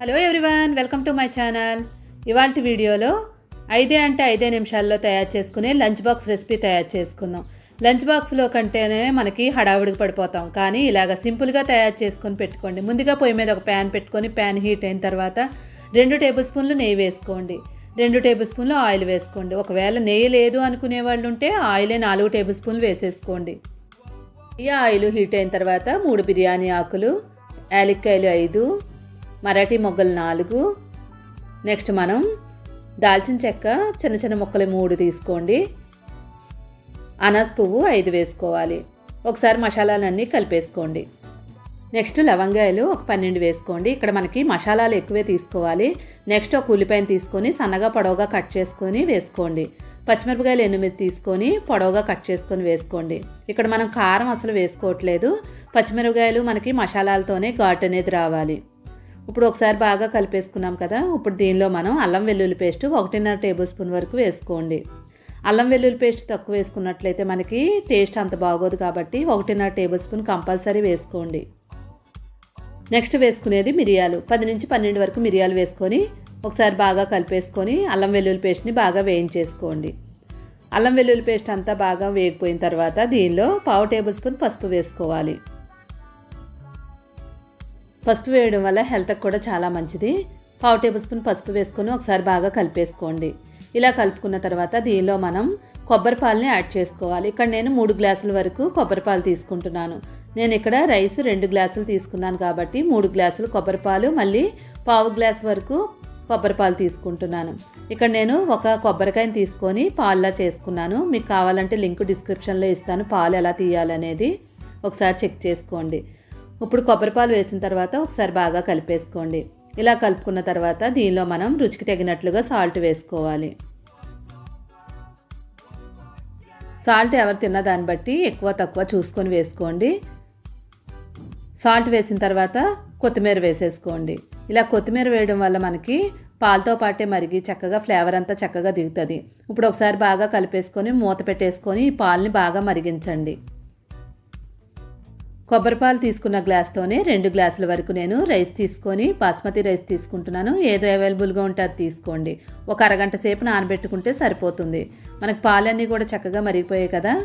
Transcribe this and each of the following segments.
Hello everyone welcome to my channel ఇవాళ వీడియోలో ఐదే అంటే ఐదే నిమిషాల్లో తయారు చేసుకునే లంచ్ బాక్స్ రెసిపీ తయారు చేసుకుందాం. లంచ్ బాక్స్లో కంటేనే మనకి హడావుడికి పడిపోతాం. కానీ ఇలాగ సింపుల్గా తయారు చేసుకొని పెట్టుకోండి. ముందుగా పొయ్యి మీద ఒక ప్యాన్ పెట్టుకొని ప్యాన్ హీట్ అయిన తర్వాత రెండు టేబుల్ స్పూన్లు నెయ్యి వేసుకోండి. రెండు టేబుల్ స్పూన్లు ఆయిల్ వేసుకోండి. ఒకవేళ నెయ్యి లేదు అనుకునే వాళ్ళు ఉంటే ఆయిలే నాలుగు టేబుల్ స్పూన్లు వేసేసుకోండి. ఈ ఆయిల్ హీట్ అయిన తర్వాత మూడు బిర్యానీ ఆకులు యాలక్కాయలు ఐదు మరాఠీ మొగ్గలు నాలుగు. నెక్స్ట్ మనం దాల్చిన చెక్క చిన్న చిన్న ముక్కలు మూడు తీసుకోండి. అనాస్ పువ్వు ఐదు వేసుకోవాలి. ఒకసారి మసాలాలన్నీ కలిపేసుకోండి. నెక్స్ట్ లవంగాయలు ఒక పన్నెండు వేసుకోండి. ఇక్కడ మనకి మసాలాలు ఎక్కువే తీసుకోవాలి. నెక్స్ట్ ఒక ఉల్లిపాయను తీసుకొని సన్నగా పొడవుగా కట్ చేసుకొని వేసుకోండి. పచ్చిమిరపకాయలు ఎనిమిది తీసుకొని పొడవుగా కట్ చేసుకొని వేసుకోండి. ఇక్కడ మనం కారం అసలు వేసుకోవట్లేదు. పచ్చిమిరపకాయలు మనకి మసాలాలతోనే ఘాట్ అనేది రావాలి. ఇప్పుడు ఒకసారి బాగా కలిపేసుకున్నాం కదా. ఇప్పుడు దీనిలో మనం అల్లం వెల్లుల్లి పేస్ట్ ఒకటిన్నర టేబుల్ స్పూన్ వరకు వేసుకోండి. అల్లం వెల్లుల్లి పేస్ట్ తక్కువ వేసుకున్నట్లయితే మనకి టేస్ట్ అంత బాగోదు కాబట్టి ఒకటిన్నర టేబుల్ స్పూన్ కంపల్సరీ వేసుకోండి. నెక్స్ట్ వేసుకునేది మిరియాలు. పది నుంచి పన్నెండు వరకు మిరియాలు వేసుకొని ఒకసారి బాగా కలిపేసుకొని అల్లం వెల్లుల్లి పేస్ట్ని బాగా వేయించేసుకోండి. అల్లం వెల్లుల్లి పేస్ట్ అంతా బాగా వేగిపోయిన తర్వాత దీనిలో పావు టేబుల్ స్పూన్ పసుపు వేసుకోవాలి. పసుపు వేయడం వల్ల హెల్త్కి కూడా చాలా మంచిది. పావు టేబుల్ స్పూన్ పసుపు వేసుకొని ఒకసారి బాగా కలిపేసుకోండి. ఇలా కలుపుకున్న తర్వాత దీనిలో మనం కొబ్బరి పాలని యాడ్ చేసుకోవాలి. ఇక్కడ నేను మూడు గ్లాసుల వరకు కొబ్బరి పాలు తీసుకుంటున్నాను. నేను ఇక్కడ రైస్ రెండు గ్లాసులు తీసుకున్నాను కాబట్టి మూడు గ్లాసులు కొబ్బరి పాలు మళ్ళీ పావు గ్లాస్ వరకు కొబ్బరి పాలు తీసుకుంటున్నాను. ఇక్కడ నేను ఒక కొబ్బరికాయని తీసుకొని పాలులా చేసుకున్నాను. మీకు కావాలంటే లింక్ డిస్క్రిప్షన్లో ఇస్తాను పాలు ఎలా తీయాలనేది. ఒకసారి చెక్ చేసుకోండి. ఇప్పుడు కొబ్బరిపాలు వేసిన తర్వాత ఒకసారి బాగా కలిపేసుకోండి. ఇలా కలుపుకున్న తర్వాత దీనిలో మనం రుచికి తగినట్లుగా సాల్ట్ వేసుకోవాలి. సాల్ట్ ఎవరు తిన్న దాన్ని బట్టి ఎక్కువ తక్కువ చూసుకొని వేసుకోండి. సాల్ట్ వేసిన తర్వాత కొత్తిమీర వేసేసుకోండి. ఇలా కొత్తిమీర వేయడం వల్ల మనకి పాలతో పాటే మరిగి చక్కగా ఫ్లేవర్ అంతా చక్కగా దిగుతుంది. ఇప్పుడు ఒకసారి బాగా కలిపేసుకొని మూత పెట్టేసుకొని ఈ పాలని బాగా మరిగించండి. కొబ్బరిపాలు తీసుకున్న గ్లాస్తోనే రెండు గ్లాసుల వరకు నేను రైస్ తీసుకొని బాస్మతి రైస్ తీసుకుంటున్నాను. ఏదో అవైలబుల్గా ఉంటే అది తీసుకోండి. ఒక అరగంట సేపు నానబెట్టుకుంటే సరిపోతుంది. మనకు పాలన్నీ కూడా చక్కగా మరిగిపోయాయి కదా.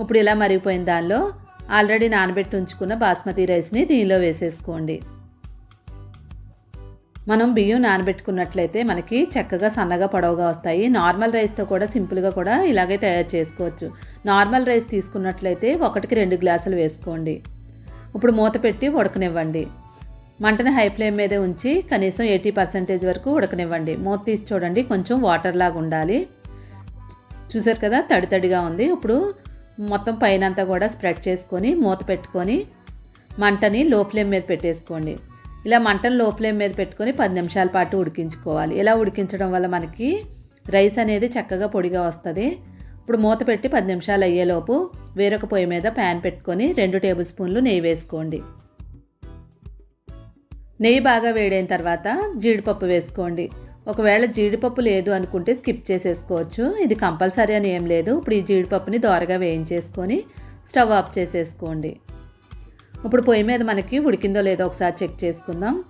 ఇప్పుడు ఇలా మరిగిపోయిన దానిలో ఆల్రెడీ నానబెట్టి ఉంచుకున్న బాస్మతి రైస్ని దీనిలో వేసేసుకోండి. మనం బియ్యం నానబెట్టుకున్నట్లయితే మనకి చక్కగా సన్నగా పొడవుగా వస్తాయి. నార్మల్ రైస్తో కూడా సింపుల్గా కూడా ఇలాగే తయారు చేసుకోవచ్చు. నార్మల్ రైస్ తీసుకున్నట్లయితే ఒకటికి రెండు గ్లాసులు వేసుకోండి. ఇప్పుడు మూత పెట్టి ఉడకనివ్వండి. మంటని హై ఫ్లేమ్ మీదే ఉంచి కనీసం ఎయిటీ పర్సెంటేజ్ వరకు ఉడకనివ్వండి. మూత తీసి చూడండి కొంచెం వాటర్ లాగా ఉండాలి. చూసారు కదా తడి తడిగా ఉంది. ఇప్పుడు మొత్తం పైన అంతా కూడా స్ప్రెడ్ చేసుకొని మూత పెట్టుకొని మంటని లో ఫ్లేమ్ మీద పెట్టేసుకోండి. ఇలా మంటను లో ఫ్లేమ్ మీద పెట్టుకొని పది నిమిషాల పాటు ఉడికించుకోవాలి. ఇలా ఉడికించడం వల్ల మనకి రైస్ అనేది చక్కగా పొడిగా వస్తుంది. ఇప్పుడు మూత పెట్టి పది నిమిషాలు అయ్యేలోపు వేరొక పొయ్యి మీద ప్యాన్ పెట్టుకొని రెండు టేబుల్ స్పూన్లు నెయ్యి వేసుకోండి. నెయ్యి బాగా వేడైన తర్వాత జీడిపప్పు వేసుకోండి. ఒకవేళ జీడిపప్పు లేదు అనుకుంటే స్కిప్ చేసేసుకోవచ్చు. ఇది కంపల్సరీ అని ఏం లేదు. ఇప్పుడు ఈ జీడిపప్పుని దోరగా వేయించేసుకొని స్టవ్ ఆఫ్ చేసేసుకోండి. ఇప్పుడు పొయ్యి మీద మనకి ఉడికిందో లేదో ఒకసారి చెక్ చేసుకుందాం.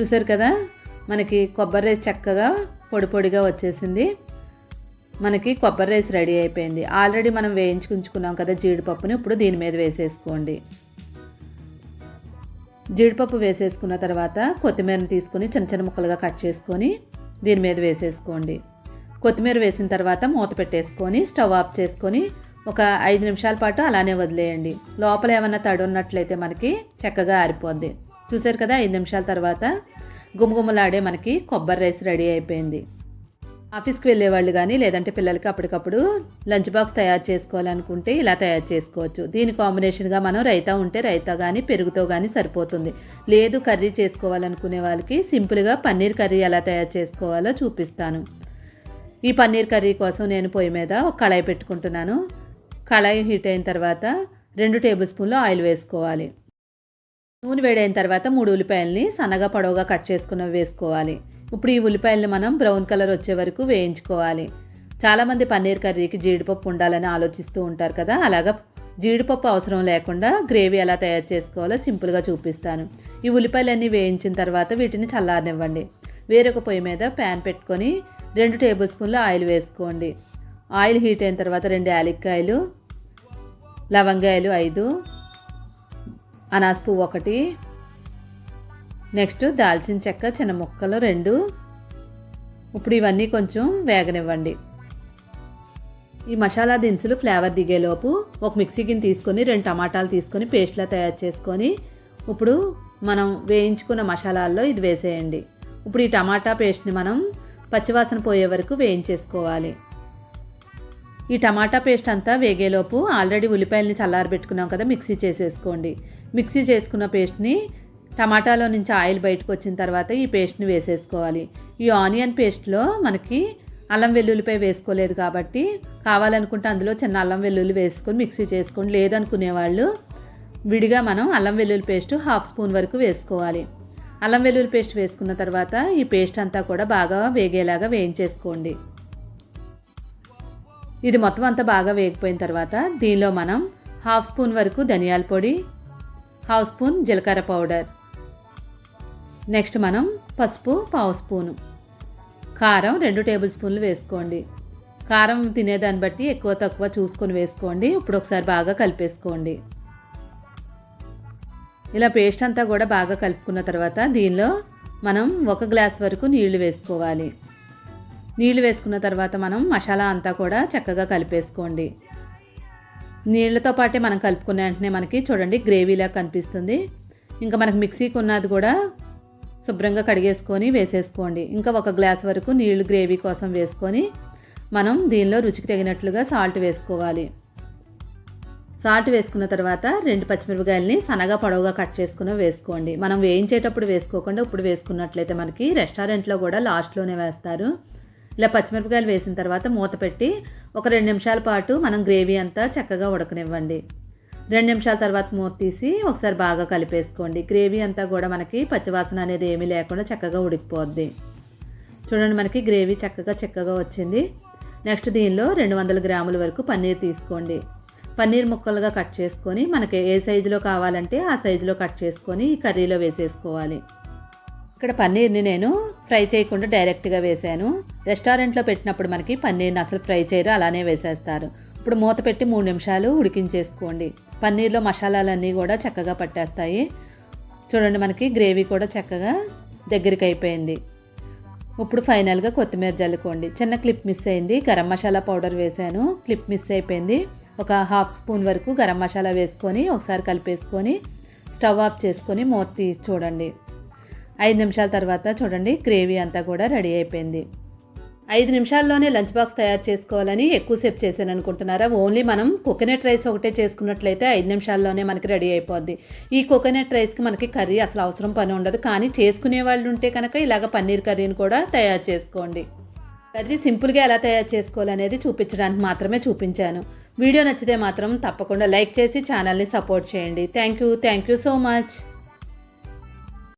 చూసారు కదా? మనకి కొబ్బరి రైస్ చక్కగా పొడి పొడిగా వచ్చేసింది. మనకి కొబ్బరి రైస్ రెడీ అయిపోయింది. ఆల్రెడీ మనం వేయించుకుంచుకున్నాం కదా జీడిపప్పుని ఇప్పుడు దీని మీద వేసేసుకోండి. జీడిపప్పు వేసేసుకున్న తర్వాత కొత్తిమీరని తీసుకొని చిన్న చిన్న ముక్కలుగా కట్ చేసుకొని దీని మీద వేసేసుకోండి. కొత్తిమీర వేసిన తర్వాత మూత పెట్టేసుకొని స్టవ్ ఆఫ్ చేసుకొని ఒక ఐదు నిమిషాల పాటు అలానే వదిలేయండి. లోపల ఏమన్నా తడి ఉన్నట్లయితే మనకి చక్కగా ఆరిపోద్ది. చూసారు కదా ఐదు నిమిషాల తర్వాత గుమగుమలాడే మనకి కొబ్బరి రైస్ రెడీ అయిపోయింది. ఆఫీస్కి వెళ్ళే వాళ్ళు కానీ లేదంటే పిల్లలకి అప్పటికప్పుడు లంచ్ బాక్స్ తయారు చేసుకోవాలనుకుంటే ఇలా తయారు చేసుకోవచ్చు. దీని కాంబినేషన్గా మనం రైతా ఉంటే రైతా కానీ పెరుగుతో కానీ సరిపోతుంది. లేదు కర్రీ చేసుకోవాలనుకునే వాళ్ళకి సింపుల్గా పన్నీర్ కర్రీ ఎలా తయారు చేసుకోవాలో చూపిస్తాను. ఈ పన్నీర్ కర్రీ కోసం నేను పొయ్యి మీద ఒక కళాయి పెట్టుకుంటున్నాను. కళాయి హీట్ అయిన తర్వాత రెండు టేబుల్ స్పూన్లు ఆయిల్ వేసుకోవాలి. నూనె వేడైన తర్వాత మూడు ఉల్లిపాయలని సన్నగా పొడవుగా కట్ చేసుకున్నవి వేసుకోవాలి. ఇప్పుడు ఈ ఉల్లిపాయలను మనం బ్రౌన్ కలర్ వచ్చే వరకు వేయించుకోవాలి. చాలామంది పన్నీర్ కర్రీకి జీడిపప్పు ఉండాలని ఆలోచిస్తూ ఉంటారు కదా అలాగా? జీడిపప్పు అవసరం లేకుండా గ్రేవీ ఎలా తయారు చేసుకోవాలో సింపుల్గా చూపిస్తాను. ఈ ఉల్లిపాయలన్నీ వేయించిన తర్వాత వీటిని చల్లారనివ్వండి. వేరొక పొయ్యి మీద ప్యాన్ పెట్టుకొని రెండు టేబుల్ స్పూన్లు ఆయిల్ వేసుకోండి. ఆయిల్ హీట్ అయిన తర్వాత రెండు యాలక్కాయలు లవంగాయలు ఐదు అనాస పువ్వు ఒకటి. నెక్స్ట్ దాల్చిన చెక్క చిన్న ముక్కలు రెండు. ఇప్పుడు ఇవన్నీ కొంచెం వేగనివ్వండి. ఈ మసాలా దినుసులు ఫ్లేవర్ దిగేలోపు ఒక మిక్సీ గిన్నె తీసుకొని రెండు టమాటాలు తీసుకొని పేస్ట్లా తయారు చేసుకొని ఇప్పుడు మనం వేయించుకున్న మసాలాల్లో ఇది వేసేయండి. ఇప్పుడు ఈ టమాటా పేస్ట్ని మనం పచ్చివాసన పోయే వరకు వేయించేసుకోవాలి. ఈ టమాటా పేస్ట్ అంతా వేగేలోపు ఆల్రెడీ ఉల్లిపాయలని చల్లారబెట్టుకున్నాం కదా మిక్సీ చేసేసుకోండి. మిక్సీ చేసుకున్న పేస్ట్ని టమాటాలో నుంచి ఆయిల్ బయటకు వచ్చిన తర్వాత ఈ పేస్ట్ని వేసేసుకోవాలి. ఈ ఆనియన్ పేస్ట్లో మనకి అల్లం వెల్లుల్లిపై వేసుకోలేదు కాబట్టి కావాలనుకుంటే అందులో చిన్న అల్లం వెల్లుల్లి వేసుకొని మిక్సీ చేసుకోండి. లేదనుకునే వాళ్ళు విడిగా మనం అల్లం వెల్లుల్లి పేస్ట్ హాఫ్ స్పూన్ వరకు వేసుకోవాలి. అల్లం వెల్లుల్లి పేస్ట్ వేసుకున్న తర్వాత ఈ పేస్ట్ అంతా కూడా బాగా వేగేలాగా వేయించేసుకోండి. ఇది మొత్తం అంతా బాగా వేగిపోయిన తర్వాత దీనిలో మనం హాఫ్ స్పూన్ వరకు ధనియాల పొడి హాఫ్ స్పూన్ జీలకర్ర పౌడర్. నెక్స్ట్ మనం పసుపు పావు స్పూను. కారం రెండు టేబుల్ స్పూన్లు వేసుకోండి. కారం తినేదాన్ని బట్టి ఎక్కువ తక్కువ చూసుకొని వేసుకోండి. ఇప్పుడు ఒకసారి బాగా కలిపేసుకోండి. ఇలా పేస్ట్ అంతా కూడా బాగా కలుపుకున్న తర్వాత దీనిలో మనం ఒక గ్లాస్ వరకు నీళ్ళు వేసుకోవాలి. నీళ్ళు వేసుకున్న తర్వాత మనం మసాలా అంతా కూడా చక్కగా కలిపేసుకోండి. నీళ్ళతో పాటే మనం కలుపుకున్న వెంటనే మనకి చూడండి గ్రేవీలా కనిపిస్తుంది. ఇంకా మనకి మిక్సీకి ఉన్నది కూడా శుభ్రంగా కడిగేసుకొని వేసేసుకోండి. ఇంకా ఒక గ్లాస్ వరకు నీళ్ళు గ్రేవీ కోసం వేసుకొని మనం దీనిలో రుచికి తగినట్లుగా సాల్ట్ వేసుకోవాలి. సాల్ట్ వేసుకున్న తర్వాత రెండు పచ్చిమిరపకాయలని సన్నగా పొడవుగా కట్ చేసుకుని వేసుకోండి. మనం వేయించేటప్పుడు వేసుకోకుండా ఇప్పుడు వేసుకున్నట్లయితే మనకి రెస్టారెంట్లో కూడా లాస్ట్లోనే వేస్తారు. ఇలా పచ్చిమిరపకాయలు వేసిన తర్వాత మూత పెట్టి ఒక రెండు నిమిషాల పాటు మనం గ్రేవీ అంతా చక్కగా ఉడకనివ్వండి. రెండు నిమిషాల తర్వాత మూత తీసి ఒకసారి బాగా కలిపేసుకోండి. గ్రేవీ అంతా కూడా మనకి పచ్చివాసన అనేది ఏమీ లేకుండా చక్కగా ఉడికిపోద్ది. చూడండి మనకి గ్రేవీ చక్కగా చక్కగా వచ్చింది. నెక్స్ట్ దీనిలో రెండు వందల గ్రాముల వరకు పన్నీర్ తీసుకోండి. పన్నీర్ ముక్కలుగా కట్ చేసుకొని మనకి ఏ సైజులో కావాలంటే ఆ సైజులో కట్ చేసుకొని కర్రీలో వేసేసుకోవాలి. ఇక్కడ పన్నీర్ని నేను ఫ్రై చేయకుండా డైరెక్ట్గా వేసాను. రెస్టారెంట్లో పెట్టినప్పుడు మనకి పన్నీర్ని అసలు ఫ్రై చేయరు అలానే వేసేస్తారు. ఇప్పుడు మూత పెట్టి మూడు నిమిషాలు ఉడికించేసుకోండి. పన్నీర్లో మసాలాలన్నీ కూడా చక్కగా పట్టేస్తాయి. చూడండి మనకి గ్రేవీ కూడా చక్కగా దగ్గరికి అయిపోయింది. ఇప్పుడు ఫైనల్గా కొత్తిమీర జల్లుకోండి. చిన్న క్లిప్ మిస్ అయింది గరం మసాలా పౌడర్ వేసాను. క్లిప్ మిస్ అయిపోయింది. ఒక హాఫ్ స్పూన్ వరకు గరం మసాలా వేసుకొని ఒకసారి కలిపేసుకొని స్టవ్ ఆఫ్ చేసుకొని మూత తీసి చూడండి. ఐదు నిమిషాల తర్వాత చూడండి గ్రేవీ అంతా కూడా రెడీ అయిపోయింది. ఐదు నిమిషాల్లోనే లంచ్ బాక్స్ తయారు చేసుకోవాలని ఎక్కువసేపు చేశాను అనుకుంటున్నారా ఓన్లీ మనం కోకోనట్ రైస్ ఒకటే చేసుకున్నట్లయితే ఐదు నిమిషాల్లోనే మనకి రెడీ అయిపోద్ది. ఈ కోకోనట్ రైస్కి మనకి కర్రీ అసలు అవసరం పని ఉండదు. కానీ చేసుకునే వాళ్ళు ఉంటే కనుక ఇలాగ పన్నీర్ కర్రీని కూడా తయారు చేసుకోండి. కర్రీ సింపుల్గా ఎలా తయారు చేసుకోవాలనేది చూపించడానికి మాత్రమే చూపించాను. వీడియో నచ్చితే మాత్రం తప్పకుండా లైక్ చేసి ఛానల్ని సపోర్ట్ చేయండి. Thank you. Thank you so much.